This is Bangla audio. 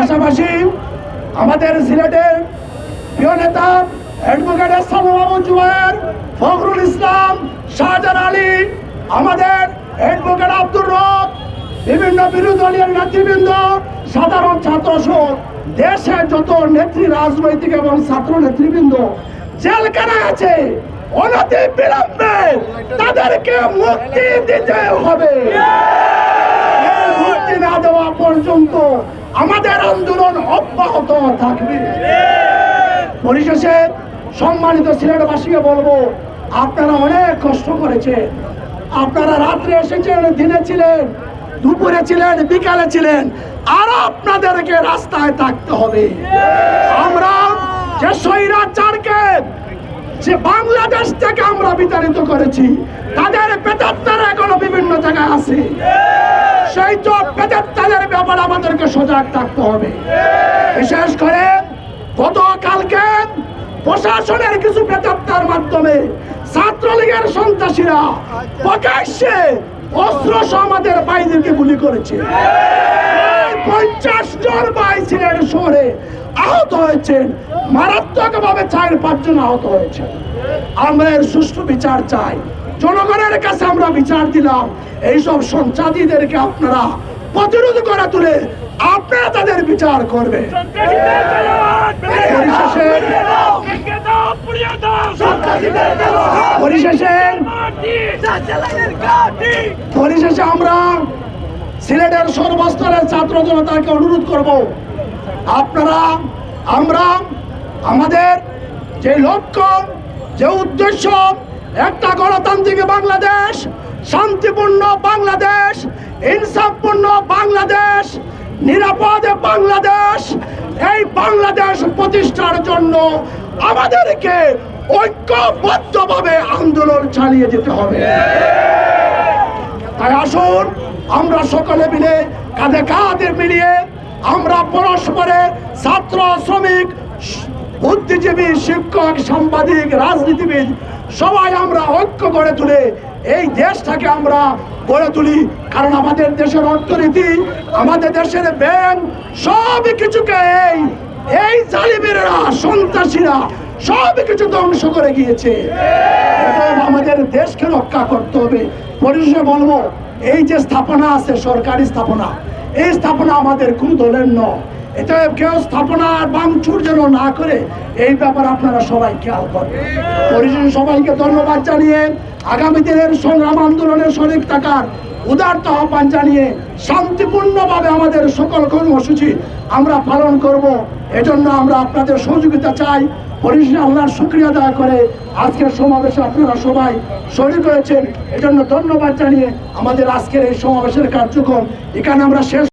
পাশাপাশি আমাদের সিলেটের প্রিয় নেতা অ্যাডভোকেট এসান বাবু জুবায়ের ফখরুল ইসলাম শাহজাহান আলী, আমাদের অ্যাডভোকেট আব্দুর রব, বিভিন্ন বিরোধী দলীয় নেতৃবৃন্দ, সাধারণ ছাত্র দেশের যত নেত্রী, রাজনৈতিক এবং ছাত্র নেতৃবৃন্দ জেলখানায় আছে? অনতি বিলম্বে তাদেরকে মুক্তি দিতে হবে। দেওয়া পর্যন্ত আমাদের আন্দোলন অব্যাহত থাকবে। পরিশেষে সম্মানিত সিলেটবাসীকে বলব, আপনারা অনেক কষ্ট করেছেন। আপনারা রাত্রে এসেছেন, দিনে ছিলেন, দুপুরে ছিলেন, বিকালে ছিলেন, আর আপনাদেরকে রাস্তায় থাকতে হবে। আমরা যে স্বৈরাচারকে, যে বাংলাদেশ থেকে আমরা বিতাড়িত করেছি, তাদের পেতাত্তারা এখনও বিভিন্ন জায়গায় আছে। সেই তো তাদের ব্যাপারে আমাদেরকে সজাগ থাকতে হবে। বিশেষ করে গতকালকে প্রশাসনের কিছু বেতাত্তার মাধ্যমে ছাত্রলীগের সন্ত্রাসীরা প্রকাশ্যে অস্ত্র সহ বাইরে গুলি করেছে। পঞ্চাশ জন ভাই ছিলেন শহরে, আহত হয়েছেন। মারাত্মক ভাবে চার পাঁচজন আহত হয়েছে আমরা এর সুষ্ঠু বিচার চাই। জনগণের কাছে আমরা বিচার দিলাম। এইসব সঞ্চাদীদেরকে আপনারা প্রতিরোধ করে তুলে আপনারা তাদের বিচার করবে পরিশেষে আমরা সিলেটের সর্বস্তরের ছাত্র জনতাকে অনুরোধ করব, আপনারা, আমরা, আমাদের যে লক্ষ্য, যে উদ্দেশ্য, একটা গণতান্ত্রিক বাংলাদেশ, শান্তিপূর্ণ বাংলাদেশ, ইনসাফপূর্ণ বাংলাদেশ, নিরাপদ বাংলাদেশ, এই বাংলাদেশ প্রতিষ্ঠার জন্য আমাদেরকে ঐক্যবদ্ধভাবে আন্দোলন চালিয়ে যেতে হবে। তাই আসুন আমরা সকলে মিলে কাঁধে কাঁধে মিলিয়ে আমরা পরস্পরে ছাত্র, শ্রমিক, বুদ্ধিজীবী, শিক্ষক, সাংবাদিক, রাজনীতিবিদ সবাই আমরা ঐক্য গড়ে তুলে এই দেশটাকে আমরা গড়ে তুলি। কারণ আমাদের দেশের অর্থনীতি, আমাদের দেশের ব্যাংক সব কিছুকে এই এই জালিমেরা, সন্ত্রাসীরা সব কিছু ধ্বংস করে গিয়েছে। আমাদের দেশকে রক্ষা করতে হবে। পরিশেষে বলব এই যে স্থাপনা আছে সরকারি স্থাপনা এই স্থাপনা আমাদের কোন দলের নয়। এটা কেউ স্থাপনা বাংচুর যেন না করে, এই ব্যাপারে আপনারা সবাই খেয়াল করবেন। পরিশেষে সবাইকে ধন্যবাদ জানিয়ে আগামী দিনের সংগ্রাম আন্দোলনের শরিক থাকার উদারত আহ্বান জানিয়ে শান্তিপূর্ণভাবে আমাদের সকল কর্মসূচি আমরা পালন করব। এজন্য আমরা আপনাদের সহযোগিতা চাই। পরিশেষে আল্লাহর শুক্রিয়া আদায় করে আজকের সমাবেশে আপনারা সবাই শরিক হয়েছেন। এজন্য ধন্যবাদ জানিয়ে আমাদের আজকের এই সমাবেশের কার্যক্রম এখানে আমরা শেষ